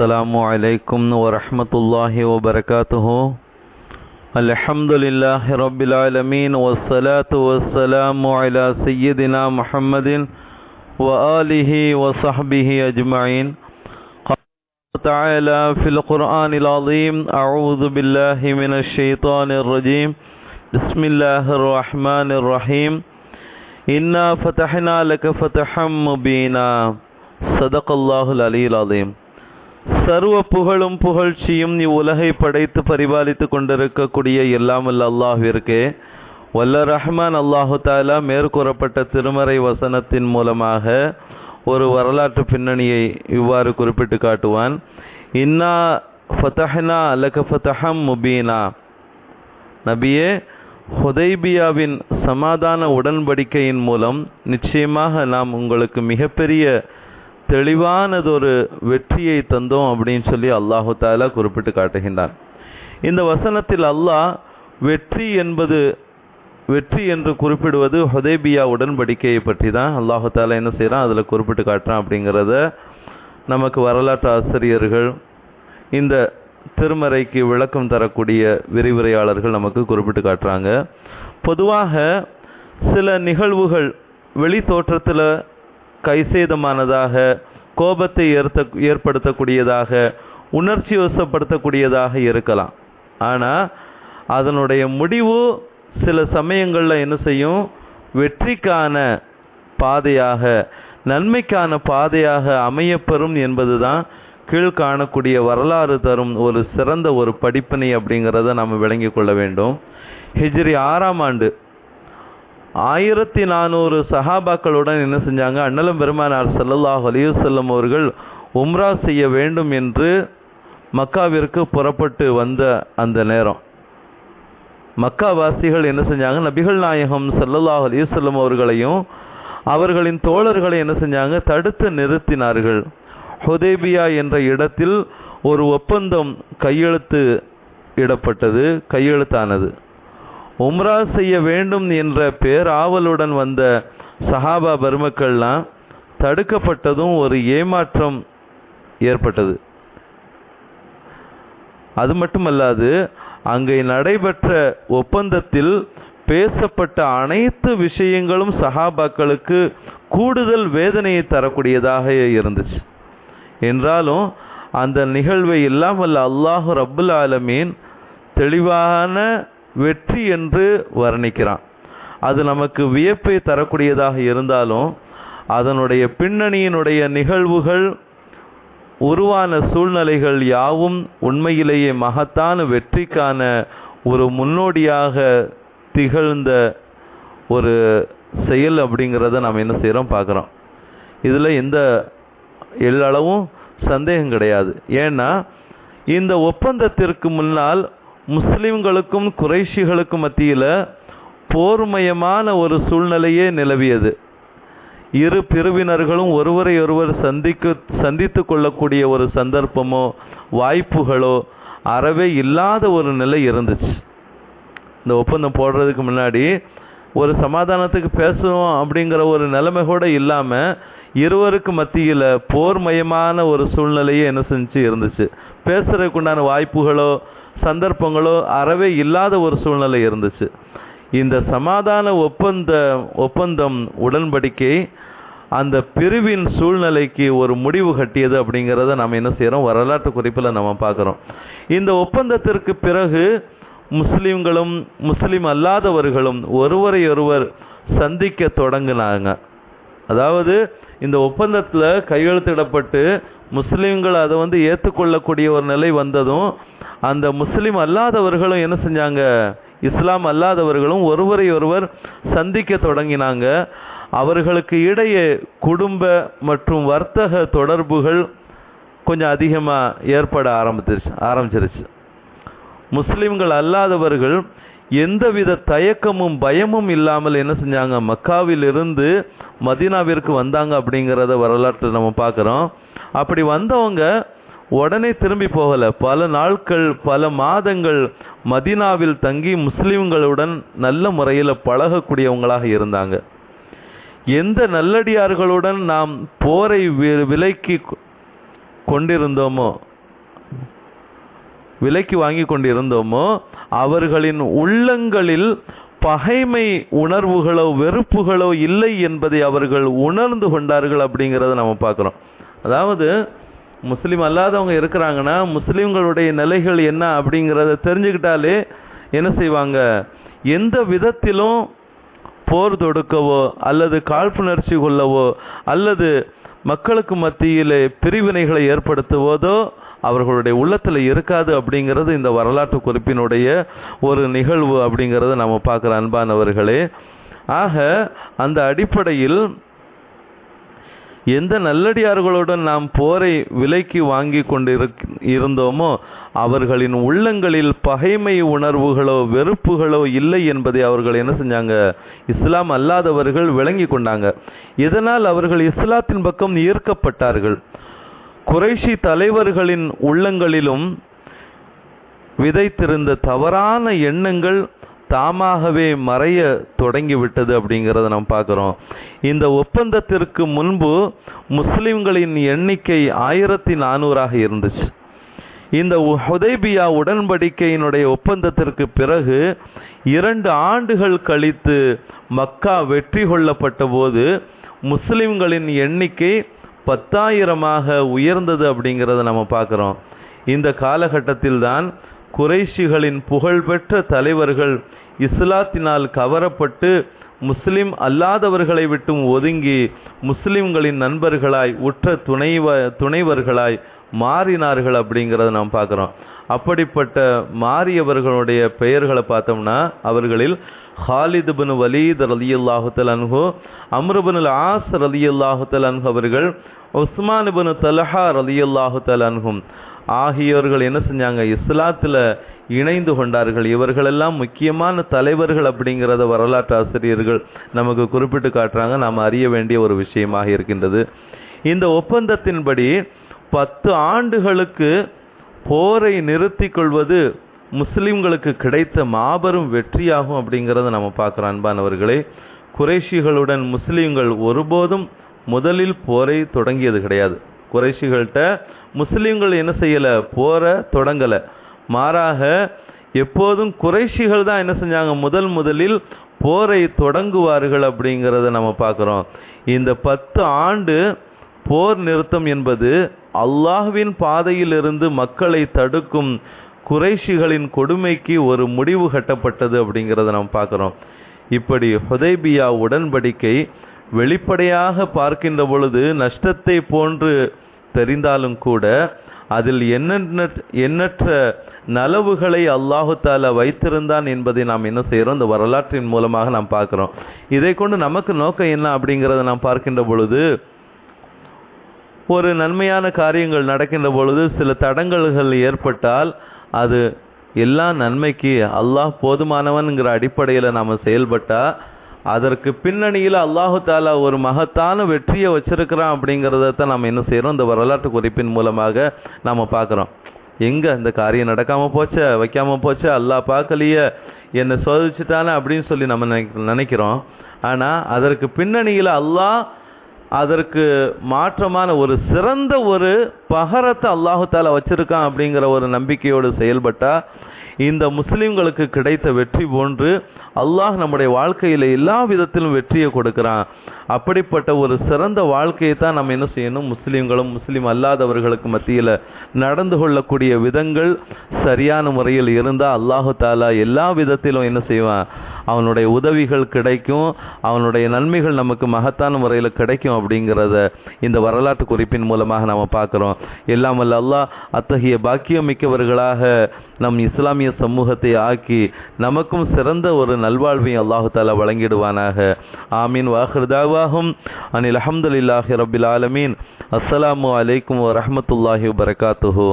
السلام عليكم ورحمة الله وبركاته. الحمد لله رب العالمين والصلاة والسلام على سيدنا محمد وآله وصحبه أجمعين. قال تعالى في القرآن العظيم أعوذ بالله من الشيطان الرجيم. بسم الله الرحمن الرحيم. إنا فتحنا لك فتحا مبينا. صدق الله العلي العظيم. சர்வ புகழும் புகழ்ச்சியும் இவ்வுலகை படைத்து பரிபாலித்து கொண்டிருக்கக்கூடிய எல்லாமல்ல அல்லாஹிற்கு வல்ல ரஹ்மான் அல்லாஹு தாலா மேற்கூறப்பட்ட திருமறை வசனத்தின் மூலமாக ஒரு வரலாற்று பின்னணியை இவ்வாறு குறிப்பிட்டு காட்டுவான். இன்னா ஃபதஹ்னா லக ஃபதஹம் முபீனா. நபியே ஹுதைபியாவின் சமாதான உடன்படிக்கையின் மூலம் நிச்சயமாக நாம் உங்களுக்கு மிகப்பெரிய தெளிவானதொரு வெற்றியை தந்தோம் அப்படின்னு சொல்லி அல்லாஹு தாலா குறிப்பிட்டு காட்டுகின்றான். இந்த வசனத்தில் அல்லாஹ் வெற்றி என்பது வெற்றி என்று குறிப்பிடுவது ஹொதேபியா உடன்படிக்கையை பற்றி தான் அல்லாஹு தாலா என்ன செய்கிறான் அதில் குறிப்பிட்டு காட்டுறான் அப்படிங்கிறத நமக்கு வரலாற்று ஆசிரியர்கள் இந்த திருமறைக்கு விளக்கம் தரக்கூடிய விரிவுரையாளர்கள் நமக்கு குறிப்பிட்டு காட்டுறாங்க. பொதுவாக சில நிகழ்வுகள் வெளி தோற்றத்தில் கைசேதமானதாக கோபத்தை ஏற்ப ஏற்படுத்தக்கூடியதாக உணர்ச்சி வசப்படுத்தக்கூடியதாக இருக்கலாம். ஆனால் அதனுடைய முடிவு சில சமயங்களில் என்ன செய்யும்? வெற்றிக்கான பாதையாக நன்மைக்கான பாதையாக அமையப்பெறும் என்பதுதான் கீழ் காணக்கூடிய வரலாறு தரும் ஒரு சிறந்த ஒரு படிப்பினை அப்படிங்கிறத நம்ம விளங்கி கொள்ள வேண்டும். ஹிஜ்ரி ஆறாம் ஆண்டு ஆயிரத்தி நானூறு சஹாபாக்களுடன் என்ன செஞ்சாங்க? அண்ணலம் பெருமானார் ஸல்லல்லாஹு அலைஹி அவர்கள் உம்ரா செய்ய வேண்டும் என்று மக்காவிற்கு புறப்பட்டு வந்த அந்த நேரம். மக்காவாசிகள் என்ன செஞ்சாங்க? நபிகள் நாயகம் ஸல்லல்லாஹு அலைஹி அவர்களையும் அவர்களின் தோழர்களை என்ன செஞ்சாங்க? தடுத்து நிறுத்தினார்கள். ஹுதேபியா என்ற இடத்தில் ஒரு ஒப்பந்தம் கையெழுத்து இடப்பட்டது கையெழுத்தானது. உம்ரா செய்ய வேண்டும் என்ற பேராவலுடன் வந்த சஹாபா பெருமக்கள்லாம் தடுக்கப்பட்டதும் ஒரு ஏமாற்றம் ஏற்பட்டது. அது மட்டுமல்லாது அங்கே நடைபெற்ற ஒப்பந்தத்தில் பேசப்பட்ட அனைத்து விஷயங்களும் சஹாபாக்களுக்கு கூடுதல் வேதனையை தரக்கூடியதாக இருந்துச்சு. என்றாலும் அந்த நிகழ்வை இல்லாமல் அல்லாஹு ரபுல் ஆலமீன் தெளிவான வெற்றி என்று வர்ணிக்கிறான். அது நமக்கு வியப்பை தரக்கூடியதாக இருந்தாலும் அதனுடைய பின்னணியினுடைய நிகழ்வுகள் உருவான சூழ்நிலைகள் யாவும் உண்மையிலேயே மகத்தான வெற்றிக்கான ஒரு முன்னோடியாக திகழ்ந்த ஒரு செயல் அப்படிங்கிறத நாம் என்ன செய்கிறோம் பார்க்குறோம். இதில் எந்த எல்லளவும் சந்தேகம் கிடையாது. ஏன்னா இந்த ஒப்பந்தத்திற்கு முன்னால் முஸ்லிம்களுக்கும் குறைஷிகளுக்கும் மத்தியில் போர்மயமான ஒரு சூழ்நிலையே நிலவியது. இரு பிரிவினர்களும் ஒருவரை ஒருவர் சந்திக்க சந்தித்து கொள்ளக்கூடிய ஒரு சந்தர்ப்பமோ வாய்ப்புகளோ அறவே இல்லாத ஒரு நிலை இருந்துச்சு. இந்த ஒப்பந்தம் போடுறதுக்கு முன்னாடி ஒரு சமாதானத்துக்கு பேசுவோம் அப்படிங்கிற ஒரு நிலைமை கூட இல்லாமல் இருவருக்கு மத்தியில் போர்மயமான ஒரு சூழ்நிலையே என்ன செஞ்சு இருந்துச்சு. பேசுறதுக்குண்டான வாய்ப்புகளோ சந்தர்ப்பங்களோ அறவே இல்லாத ஒரு சூழ்நிலை இருந்துச்சு. இந்த சமாதான ஒப்பந்த ஒப்பந்தம் உடன்படிக்கை அந்த பிரிவின் சூழ்நிலைக்கு ஒரு முடிவு கட்டியது அப்படிங்கிறத நம்ம என்ன செய்கிறோம் வரலாற்று குறிப்பில் நம்ம பார்க்குறோம். இந்த ஒப்பந்தத்திற்கு பிறகு முஸ்லீம்களும் முஸ்லீம் அல்லாதவர்களும் ஒருவரை ஒருவர் சந்திக்க தொடங்கினாங்க. அதாவது இந்த ஒப்பந்தத்தில் கையெழுத்திடப்பட்டு முஸ்லீம்கள் அதை வந்து ஏற்றுக்கொள்ளக்கூடிய ஒரு நிலை வந்ததும் அந்த முஸ்லீம் அல்லாதவர்களும் என்ன செஞ்சாங்க? இஸ்லாம் அல்லாதவர்களும் ஒருவரை ஒருவர் சந்திக்க தொடங்கினாங்க. அவர்களுக்கு இடையே குடும்ப மற்றும் வர்த்தக தொடர்புகள் கொஞ்சம் அதிகமாக ஏற்பட ஆரம்பிச்சிருச்சு ஆரம்பிச்சிருச்சு. முஸ்லீம்கள் அல்லாதவர்கள் எந்தவித தயக்கமும் பயமும் இல்லாமல் என்ன செஞ்சாங்க? மக்காவில் இருந்து மதீனாவிற்கு வந்தாங்க அப்படிங்கிறத வரலாற்றில் நம்ம பார்க்குறோம். அப்படி வந்தவங்க உடனே திரும்பி போகல. பல நாட்கள் பல மாதங்கள் மதீனாவில் தங்கி முஸ்லிம்களுடன் நல்ல முறையில் பழகக்கூடியவங்களாக இருந்தாங்க. எந்த நல்லடியார்களுடன் நாம் போரை வி- விலக்கி கொண்டிருந்தோமோ விலைக்கு வாங்கி கொண்டிருந்தோமோ அவர்களின் உள்ளங்களில் பகைமை உணர்வுகளோ வெறுப்புகளோ இல்லை என்பதை அவர்கள் உணர்ந்து கொண்டார்கள் அப்படிங்கிறத நம்ம பார்க்குறோம். அதாவது முஸ்லீம் அல்லாதவங்க இருக்கிறாங்கன்னா முஸ்லீம்களுடைய நிலைகள் என்ன அப்படிங்கிறத தெரிஞ்சுக்கிட்டாலே என்ன செய்வாங்க? எந்த விதத்திலும் போர் தொடுக்கவோ அல்லது காழ்ப்புணர்ச்சி கொள்ளவோ அல்லது மக்களுக்கு மத்தியிலே பிரிவினைகளை ஏற்படுத்துவதோ அவர்களுடைய உள்ளத்தில் இருக்காது அப்படிங்கிறது இந்த வரலாற்று குறிப்பினுடைய ஒரு நிகழ்வு அப்படிங்கிறத நம்ம பார்க்குற அன்பானவர்களே. ஆக அந்த அடிப்படையில் எந்த நல்லடியார்களுடன் நாம் போரை விலைக்கு வாங்கி கொண்டு இருந்தோமோ அவர்களின் உள்ளங்களில் பகைமை உணர்வுகளோ வெறுப்புகளோ இல்லை என்பதை அவர்கள் என்ன செஞ்சாங்க? இஸ்லாம் அல்லாதவர்கள் விளங்கி கொண்டாங்க. இதனால் அவர்கள் இஸ்லாத்தின் பக்கம் ஈர்க்கப்பட்டார்கள். குறைஷி தலைவர்களின் உள்ளங்களிலும் விதைத்திருந்த தவறான எண்ணங்கள் தாமாகவே மறைய தொடங்கிவிட்டது அப்படிங்கிறத நாம் பார்க்குறோம். இந்த ஒப்பந்தத்திற்கு முன்பு முஸ்லிம்களின் எண்ணிக்கை ஆயிரத்தி நானூறாக இருந்துச்சு. இந்த ஹுதைபியா உடன்படிக்கையினுடைய ஒப்பந்தத்திற்கு பிறகு இரண்டு ஆண்டுகள் கழித்து மக்கா வெற்றி கொள்ளப்பட்ட போது முஸ்லிம்களின் எண்ணிக்கை பத்தாயிரமாக உயர்ந்தது அப்படிங்கிறத நம்ம பார்க்குறோம். இந்த காலகட்டத்தில்தான் குறைஷிகளின் புகழ்பெற்ற தலைவர்கள் இஸ்லாத்தினால் கவரப்பட்டு முஸ்லிம் அல்லாதவர்களை விட்டும் ஒதுங்கி முஸ்லிம்களின் நண்பர்களாய் உற்ற துணைவ துணைவர்களாய் மாறினார்கள் அப்படிங்கிறத நாம் பார்க்குறோம். அப்படிப்பட்ட மாறியவர்களுடைய பெயர்களை பார்த்தோம்னா அவர்களில் ஹாலித் பின் வலீத் ரலியல்லாஹுத்தல் அன்ஹு அம்ருபின் ஆஸ் ரலியல்லாஹுத்தல் அன்ஹு அவர்கள் உஸ்மான் பின் தலஹா ரலியல்லாஹுத்தல் அன்ஹும் ஆகியோர்கள் என்ன செஞ்சாங்க? இஸ்லாத்தில் இணைந்து கொண்டார்கள். இவர்களெல்லாம் முக்கியமான தலைவர்கள் அப்படிங்கிறத வரலாற்று ஆசிரியர்கள் நமக்கு குறிப்பிட்டு காட்டுறாங்க. நாம் அறிய வேண்டிய ஒரு விஷயமாக இருக்கின்றது. இந்த ஒப்பந்தத்தின்படி பத்து ஆண்டுகளுக்கு போரை நிறுத்தி கொள்வது முஸ்லிம்களுக்கு கிடைத்த மாபெரும் வெற்றியாகும் அப்படிங்கிறத நம்ம பார்க்குறோம் அன்பானவர்களே. குறைஷிகளுடன் முஸ்லீம்கள் ஒருபோதும் முதலில் போரை தொடங்கியது கிடையாது. குறைஷிகள்கிட்ட முஸ்லீம்கள் என்ன செய்யலை? போரை தொடங்கலை. மாறாக எப்போதும் குறைஷிகள் தான் என்ன செஞ்சாங்க? முதல் முதலில் போரை தொடங்குவார்கள் அப்படிங்கிறத நம்ம பார்க்குறோம். இந்த பத்து ஆண்டு போர் நிறுத்தம் என்பது அல்லாஹ்வின் பாதையிலிருந்து மக்களை தடுக்கும் குறைஷிகளின் கொடுமைக்கு ஒரு முடிவு கட்டப்பட்டது அப்படிங்கிறத நம்ம பார்க்குறோம். இப்படி ஹுதைபியா உடன்படிக்கை வெளிப்படையாக பார்க்கின்ற பொழுது நஷ்டத்தை போன்று தெரிந்தாலும் கூட அதில் எண்ணற்ற எண்ணற்ற நலவுகளை அல்லாஹு தாலா வைத்திருந்தான் என்பதை நாம் என்ன செய்கிறோம்? இந்த வரலாற்றின் மூலமாக நாம் பார்க்குறோம். இதை கொண்டு நமக்கு நோக்கம் என்ன அப்படிங்கிறத நாம் பார்க்கின்ற பொழுது ஒரு நன்மையான காரியங்கள் நடக்கின்ற பொழுது சில தடங்கல்கள் ஏற்பட்டால் அது எல்லா நன்மைக்கு அல்லாஹ் போதுமானவன்கிற அடிப்படையில் நாம் செயல்பட்டால் அதற்கு பின்னணியில் அல்லாஹு தாலா ஒரு மகத்தான வெற்றியை வச்சிருக்கிறான் அப்படிங்கிறத தான் நம்ம என்ன செய்கிறோம் இந்த வரலாற்று குறிப்பின் மூலமாக நாம் பார்க்குறோம். எங்கே இந்த காரியம் நடக்காமல் போச்சே வைக்காமல் போச்சே அல்லாஹ் பார்க்கலையே என்னை சோதிச்சுட்டானே அப்படின்னு சொல்லி நம்ம நினை- நினைக்கிறோம். ஆனால் அதற்கு பின்னணியில் அல்லாஹ் அதற்கு மாற்றமான ஒரு சிறந்த ஒரு பகரத்தை அல்லாஹு தாலா வச்சுருக்கான் அப்படிங்கிற ஒரு நம்பிக்கையோடு செயல்பட்டால் இந்த முஸ்லிம்களுக்கு கிடைத்த வெற்றி போன்று அல்லாஹ் நம்முடைய வாழ்க்கையில் எல்லா விதத்திலும் வெற்றியை கொடுக்கிறான். அப்படிப்பட்ட ஒரு சிறந்த வாழ்க்கையை தான் நம்ம என்ன செய்யணும்? முஸ்லீம்களும் முஸ்லீம் அல்லாதவர்களுக்கு மத்தியில் நடந்து கொள்ளக்கூடிய விதங்கள் சரியான முறையில் இருந்தால் அல்லாஹு தாலா எல்லா விதத்திலும் என்ன செய்வான்? அவனுடைய உதவிகள் கிடைக்கும் அவனுடைய நன்மைகள் நமக்கு மகத்தான முறையில் கிடைக்கும் அப்படிங்கிறத இந்த வரலாற்று குறிப்பின் மூலமாக நாம் பார்க்குறோம். இல்லாமல் அல்லாஹ் அத்தகைய பாக்கியம் மிக்கவர்களாக நம் இஸ்லாமிய சமூகத்தை ஆக்கி நமக்கும் சிறந்த ஒரு நல்வாழ்வை அல்லாஹு தாலா வழங்கிடுவானாக. ஆமீன். வாஹிருதாவாகும் அனில் அஹமதுல்லாஹி ரபில் ஆலமீன். அஸ்ஸலாமு அலைக்கும் வரமத்துல்லாஹி வரகாத்துஹூ